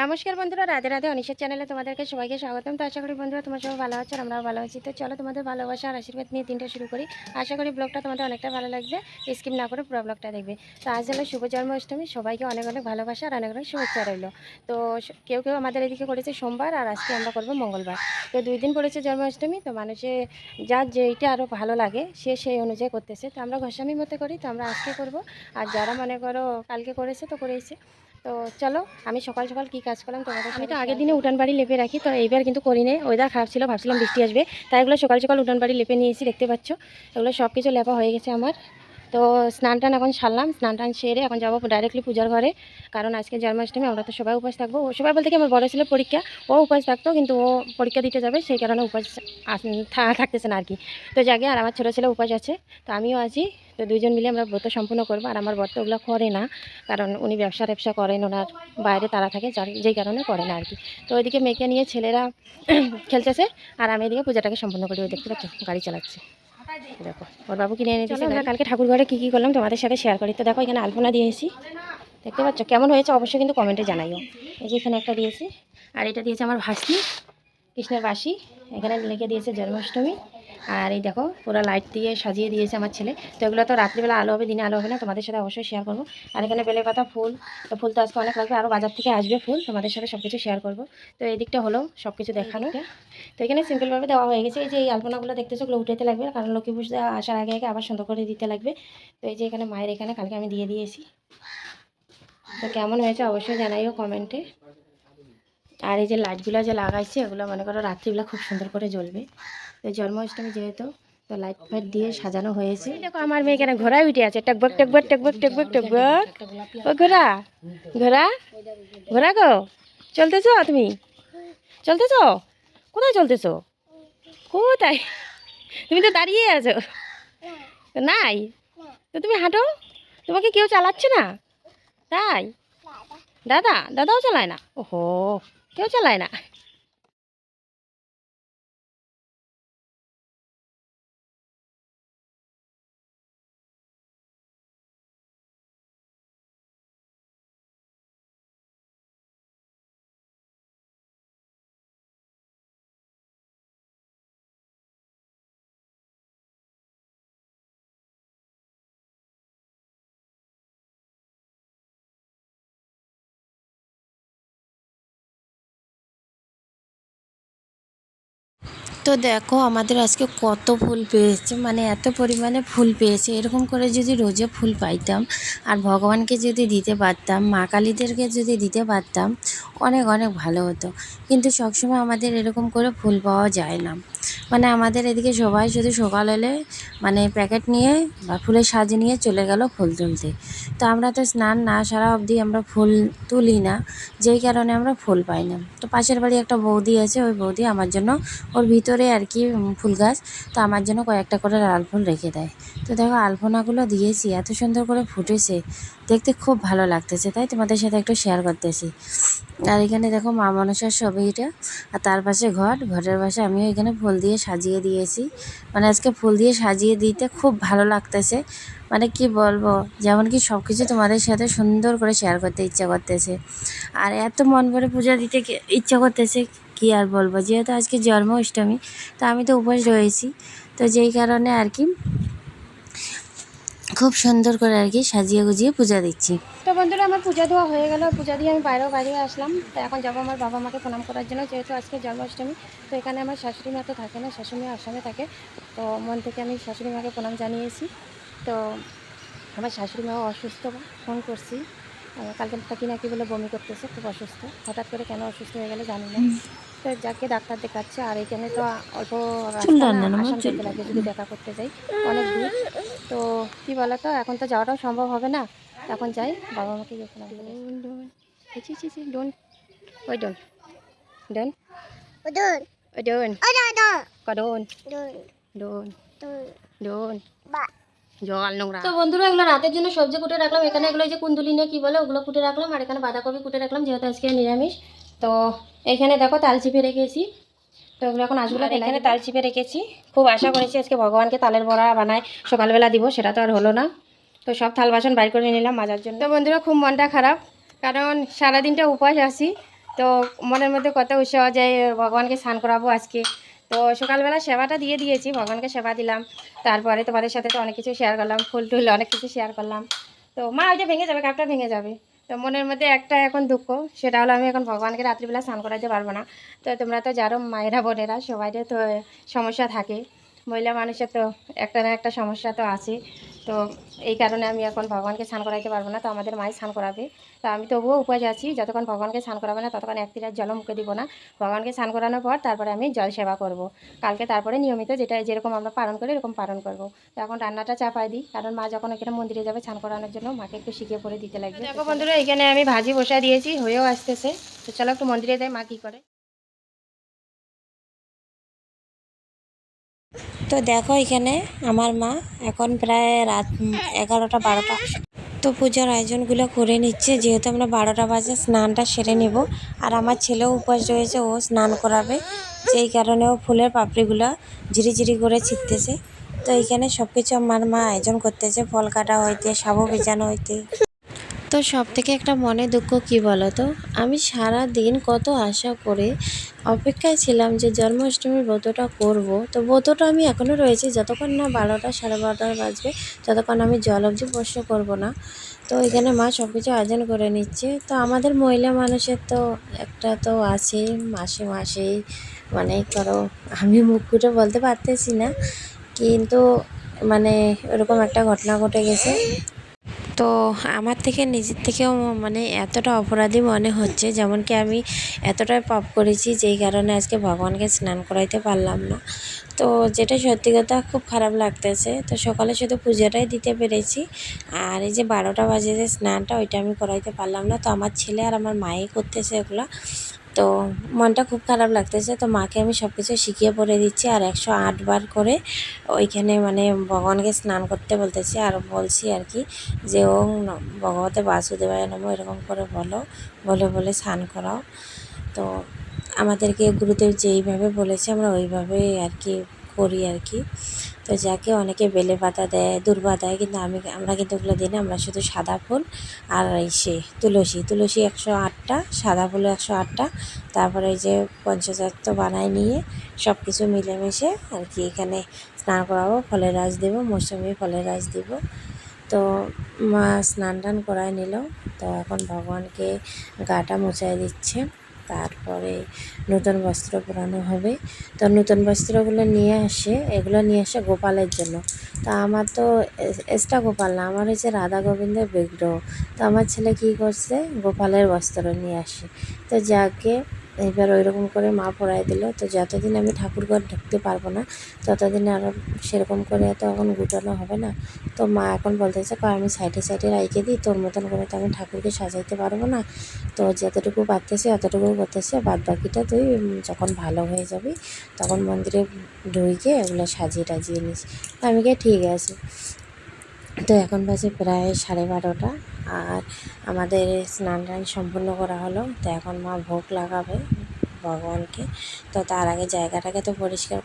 নমস্কার বন্ধুরা, রাধে রাধে। অনিশের চ্যানেলে তোমাদেরকে সবাইকে স্বাগতম। তো আশা করি বন্ধুরা তোমার সবাই ভালো আছো আমরাও ভালো আছি। তো চলো তোমাদের ভালোবাসা আর আশীর্বাদ নিয়ে দিনটা শুরু করি। আশা করি ব্লগটা তোমাদের অনেকটা ভালো লাগবে। স্কিপ না করে পুরো ব্লগটা দেখবে। তো আজ হলো শুভ জন্মাষ্টমী। সবাইকে অনেক অনেক ভালোবাসা আর অনেক অনেক শুভেচ্ছা রইল। তো কেউ কেউ আমাদের এদিকে করেছে সোমবার আর আজকে আমরা করব মঙ্গলবার। তো দুই দিন পড়েছে জন্মাষ্টমী, তো মানুষে যার যেইটা আরও ভালো লাগে, সে সেই অনুযায়ী করতেছে। তো আমরা গোস্বামীর মতো করি, তো আমরা আজকে করব। আর যারা মনে করো কালকে করেছে তো করেছে তো চলো আমি সকাল সকাল কি কাজ করলাম তোমাদের আমি তো আগের দিনে উঠান বাড়ি লেপে রাখি তো এইবার কিন্তু করি নেই ওয়েদার খারাপ ছিল ভাবছিলাম বৃষ্টি আসবে। তাই এগুলো সকাল সকাল উঠান বাড়ি লেপে নিয়েছি দেখতে পাচ্ছ। এগুলো সব কিছু লেপা হয়ে গেছে আমার। তো স্নান টান এখন সারলাম, স্নান টান সেরে এখন যাব ডাইরেক্টলি পূজার ঘরে। কারণ আজকে জন্মাষ্টমী, আমরা তো সবাই উপাস থাকব। সবাই বলতে কি আমার বড় ছেলের পরীক্ষা, ও উপাস থাকতো কিন্তু ও পরীক্ষা দিতে যাবে, সেই কারণে উপাস থাকতেছে না আর কি তো জাগে আর আমার ছোটো ছেলে উপাস আছে, তো আমিও আছি। তো দুইজন মিলে আমরা ব্রত সম্পূর্ণ করব, আর আমার ব্রত ওগুলো করে না, কারণ উনি ব্যবসা ট্যাবসা করেন, ওনার বাইরে তারা থাকে, যার, যেই কারণে করে না আর কি তো ওইদিকে মেয়েকে নিয়ে ছেলেরা খেলতেছে, আর আমি এদিকে পূজাটাকে সম্পূর্ণ করি, ওই দেখতে পাচ্ছ, গাড়ি চালাচ্ছে। দেখো ওর বাবু কিনে এনে দিয়েছে। আমরা কালকে ঠাকুর ঘরে কী কী করলাম তোমাদের সাথে শেয়ার করি। তো দেখো এখানে আলপনা দিয়েছি দেখতে পাচ্ছ? কেমন হয়েছে অবশ্যই কিন্তু কমেন্টে জানাইও। এই যে এখানে একটা দিয়েছি আর এটা দিয়েছে আমার ভাসি কৃষ্ণের বাসি। এখানে লিখে দিয়েছে জন্মাষ্টমী। আর এই দেখো পুরো লাইট দিয়ে সাজিয়ে দিয়েছে আমার ছেলে। তো এগুলো তো রাত্রিবেলা আলো হবে দিনে আলো হবে না তোমাদের সাথে অবশ্যই শেয়ার করব। আর এখানে বেলে পাতা ফুল তো ফুল তো আজকে অনেক লাগবে আরও বাজার থেকে আসবে ফুল তোমাদের সাথে সব কিছু শেয়ার করব। তো এই দিকটা হলো সব কিছু দেখানো তো এখানে সিম্পলভাবে দেওয়া হয়ে গেছে এই যে এই আলপনাগুলো দেখতেছো ওগুলো উঠাতে লাগবে কারণ লক্ষ্মী পুজো আসার আগে আগে আবার সুন্দর করে দিতে লাগবে। তো এই যে এখানে মায়ের এখানে কালকে আমি দিয়ে দিয়েছি। তো কেমন হয়েছে অবশ্যই জানাইও কমেন্টে আর এই যে লাইটগুলো যে লাগাইছে এগুলো মনে করো রাত্রিবেলা খুব সুন্দর করে জ্বলবে। জন্মাষ্টমী যেহেতু, তো লাইট ফাইট দিয়ে সাজানো হয়েছে। দেখো আমার মেয়ে কেন ঘোড়ায় উঠে আছে। টকবক টকবক টকবক টকবক টকবক ও ঘোড়া ঘোড়া ঘোড়া গো। চলতেছ তুমি? চলতেছো? কোথায় চলতেছ? কোথায়? তুমি তো দাঁড়িয়ে আছো। নাই? তো তুমি হাঁটো। তোমাকে কেউ চালাচ্ছে না? তাই? দাদা, দাদাও চালায় না? ওহো, কেউ চালায় না? তো দেখো আমাদের আজকে কত ফুল পেয়েছে মানে এত পরিমাণে ফুল পেয়েছে। এরকম করে যদি রোজে ফুল পাইতাম আর ভগবানকে যদি দিতে পারতাম, মা কালীদেরকে যদি দিতে পারতাম, অনেক অনেক ভালো হতো। কিন্তু সবসময় আমাদের এরকম করে ফুল পাওয়া যায় না। মানে আমাদের এদিকে সবাই শুধু সকাল হলে মানে প্যাকেট নিয়ে বা ফুলের সাজে নিয়ে চলে গেল ফুল তুলতে। তো আমরা তো স্নান না সারা অবধি আমরা ফুল তুলি না, যেই কারণে আমরা ফুল পাই না। তো পাশের বাড়ি একটা বৌদি আছে, ওই বৌদি আমার জন্য ওর ভিতরে আর কি ফুল গাছ, তো আমার জন্য কয়েকটা করে লাল ফুল রেখে দেয়। তো দেখো আলপনাগুলো দিয়েছি, এত সুন্দর করে ফুটেছে, দেখতে খুব ভালো লাগতেছে, তাই তোমাদের সাথে একটু শেয়ার করতেছি। আর এখানে দেখো মা মনসার ছবিটা আর তার পাশে ঘর, ঘরের পাশে আমিও এখানে ফুল দিয়ে সাজিয়ে দিয়েছি। মানে আজকে ফুল দিয়ে সাজিয়ে দিতে খুব ভালো লাগতেছে মানে কি বলব, যেমন কি সব কিছু তোমাদের সাথে সুন্দর করে শেয়ার করতে ইচ্ছা করতেছে। আর এত মন করে পূজা দিতে ইচ্ছা করতেছে কি আর বলব? যেহেতু আজকে জন্মাষ্টমী, তো আমি তো উপোস রয়েছি। তো যেই কারণে আর কি খুব সুন্দর করে আর কি সাজিয়ে গুজিয়ে পূজা দিচ্ছি। তো বন্ধুরা, আমার পূজা দেওয়া হয়ে গেল। পূজা দিয়ে আমি বাইরেও বাইরে আসলাম। তো এখন যাব আমার বাবা মাকে প্রণাম করার জন্য। যেহেতু আজকে জন্মাষ্টমী, তো এখানে আমার শাশুড়ি মা তো থাকে না, শাশুড়ি মা আসামে থাকে। তো মন থেকে আমি শাশুড়ি মাকে প্রণাম জানিয়েছি। তো আমার শাশুড়ি মাও অসুস্থ, ফোন করছি। কালকে থাকি নাকি বলে বমি করতেছে, খুব অসুস্থ। হঠাৎ করে কেন অসুস্থ হয়ে গেলে জানি না। যাকে ডাক্তার দেখাচ্ছে আর এখানে তো অল্প আসাম যেতে লাগে যদি দেখা করতে যাই অনেক দূর। তো কী বলো তো এখন তো যাওয়াটাও সম্ভব হবে না। এখন যাই বাবা মাকে যখন ডোন ওই ডোন ডোন ওই ডোন কডোন ডোন ডোন জল নোংরা। তো বন্ধুরা এগুলো রাতের জন্য সবজি কুটে রাখলাম। এখানে এগুলো যে কুন্দুলি নিয়ে কী বলে ওগুলো কুটে রাখলাম। আর এখানে বাঁধাকপি কুটে রাখলাম যেহেতু আজকে নিরামিষ। তো এখানে দেখো তাল চিপে রেখেছি। তো এগুলো এখন আজগুলো এখানে তাল চিপে রেখেছি। খুব আশা করেছি আজকে ভগবানকে তালের বড়া বানায়। সকালবেলা দিব সেটা তো আর হলো না। তো সব থাল বাসন বাইর করে নিলাম মাজার জন্য। তো বন্ধুরা খুব মনটা খারাপ কারণ সারাদিনটা উপাস আসি তো মনের মধ্যে কত উৎসাহ যে ভগবানকে স্নান করাবো আজকে। তো সকালবেলা সেবাটা দিয়ে দিয়েছি ভগবানকে সেবা দিলাম। তারপরে তোমাদের সাথে তো অনেক কিছু শেয়ার করলাম ফুল টুল অনেক কিছু শেয়ার করলাম। তো মা ওইটা ভেঙে যাবে কাপটা ভেঙে যাবে। তো মনের মধ্যে একটা এখন দুঃখ, সেটা হলো আমি এখন ভগবানকে রাত্রিবেলা স্নান করাতে পারব না। তো তোমরা তো যারো মায়েরা, বোনেরা সবাইদের তো সমস্যা থাকে। মহিলা মানুষের তো একটা না একটা সমস্যা তো আছে তো এই কারণে আমি এখন ভগবানকে স্নান করাইতে পারব না, তো আমাদের মাই স্নান করাবে। তো আমি তবুও উপবাস আছি, যতক্ষণ ভগবানকে স্নান করাবে না, ততক্ষণ এক তিরার জল মুখে দিব না। ভগবানকে স্নান করানোর পর তারপরে আমি জল সেবা করব। কালকে তারপরে নিয়মিত যেটা, যেরকম আমরা পালন করি, এরকম পালন করব। তো এখন রান্নাটা চাপাই দিই, কারণ মা যখন এখানে মন্দিরে যাবে স্নান করানোর জন্য, মাকে একটু শিখিয়ে পরে দিতে লাগবে। দেখো বন্ধুরা, এখানে আমি ভাজি বসা দিয়েছি, হয়েও আসতেছে। তো চলো একটু মন্দিরে যাই, মা কী করে? তো দেখো এখানে আমার মা এখন প্রায় রাত এগারোটা, বারোটা। তো পূজার আয়োজনগুলো করে নিচ্ছে, যেহেতু আমরা বারোটা বাজে স্নানটা সেরে নেব। আর আমার ছেলেও উপবাস রয়েছে, ও স্নান করাবে। সেই কারণে ও ফুলের পাপড়িগুলো ঝিরিঝিরি করে ছিটতেছে। তো এইখানে সব কিছু আমার মা আয়োজন করতেছে, ফল কাটা হইতে সাবু ভেজানো হইতে। তো সব থেকে একটা মনে দুঃখ কি বলো তো আমি সারা দিন কত আশা করে অপেক্ষায় ছিলাম যে জন্মাষ্টমীর ব্রতটা করব। তো ব্রতটা আমি এখনও রয়েছি। যতক্ষণ না বারোটা, সাড়ে বারোটা বাজবে, ততক্ষণ আমি জল অবধি স্পর্শ করব না। তো এখানে মা সব কিছু আয়োজন করে নিচ্ছে। তো আমাদের মহিলা মানুষের তো একটা তো আছে, মাসে মাসেই মানে করো, আমি মুখ ফুটে বলতে পারতেছি না। কিন্তু মানে ওরকম একটা ঘটনা ঘটে গেছে। তো আমার থেকে নিজের থেকেও মানে এতটা অপরাধী মনে হচ্ছে, যেমন কি আমি এতটাই পাপ করেছি, যেই কারণে আজকে ভগবানকে স্নান করাইতে পারলাম না। তো যেটা সত্যি কথা খুব খারাপ লাগতেছে, তো সকালে শুধু পূজাটাই দিতে পেরেছি, আর এই যে বারোটা বাজে যে স্নানটা, ওইটা আমি করাইতে পারলাম না। তো আমার ছেলে আর আমার মাই করতেছে এগুলো তো মনটা খুব খারাপ লাগতেছে। তো মাকে আমি সব কিছু শিখিয়ে পড়ে দিচ্ছি আর একশো আটবার করে ওইখানে মানে ভগবানকে স্নান করতে বলতেছি আর বলছি আর কি যে, ও ভগবতে বাসুদেবায় নমো, এরকম করে বলো, বলে বলে স্নান করাও। তো আমাদেরকে গুরুদেব যেইভাবে বলেছে আমরা ওইভাবেই আর কি করি আর কি। তো যাকে অনেকে বেলে পাতা দেয়, দুর্বা দেয়, কিন্তু আমি, আমরা কিন্তু ওগুলো দিই না, আমরা শুধু সাদা ফুল আর সে তুলসী তুলসী একশো আটটা, সাদা ফুল একশো আটটা, তারপরে এই যে পঞ্চতত্ত্ব বানায় নিয়ে সব কিছু মিলেমিশে আর কি এখানে স্নান করাবো, ফলের রস দেবো, মৌসুমি ফলের রস দিব। তো মা স্নান টান করায় নিল, তো এখন ভগবানকে গাটা মুছাই দিচ্ছে। তারপরে নতুন বস্ত্র পরানো হবে। তো নতুন বস্ত্রগুলো নিয়ে আসে, এগুলো নিয়ে আসে গোপালের জন্য। তো আমার তো এক্সট্রা গোপাল না, আমার হচ্ছে রাধা গোবিন্দের বিগ্রহ। তো আমার ছেলে কি করছে, গোপালের বস্ত্র নিয়ে আসে। তো যাকে এবার ওই রকম করে মা পরাই দিল। তো যতদিন আমি ঠাকুর ঘর ঢুকতে পারব না, ততদিন আরও সেরকম করে তো এখন গুটানো হবে না। তো মা এখন বলতেছে কয় আমি সাইডে সাইডে রাইকে দিই, তোর মতন করে তো আমি ঠাকুরকে সাজাইতে পারব না। তো যতটুকু পারতেছি অতটুকু করতেছে বাদ বাকিটা তুই যখন ভালো হয়ে যাবি, তখন মন্দিরে ঢুকে ওগুলো সাজিয়ে টাজিয়ে নিস। আমি কে ঠিক আছে। তো এখন বাজে প্রায় সাড়ে বারোটা আর আমাদের স্নান টান সম্পূর্ণ করা হলো। তো এখন মা ভোগ লাগাবে ভগবানকে। তো তার আগে জায়গাটাকে তো পরিষ্কার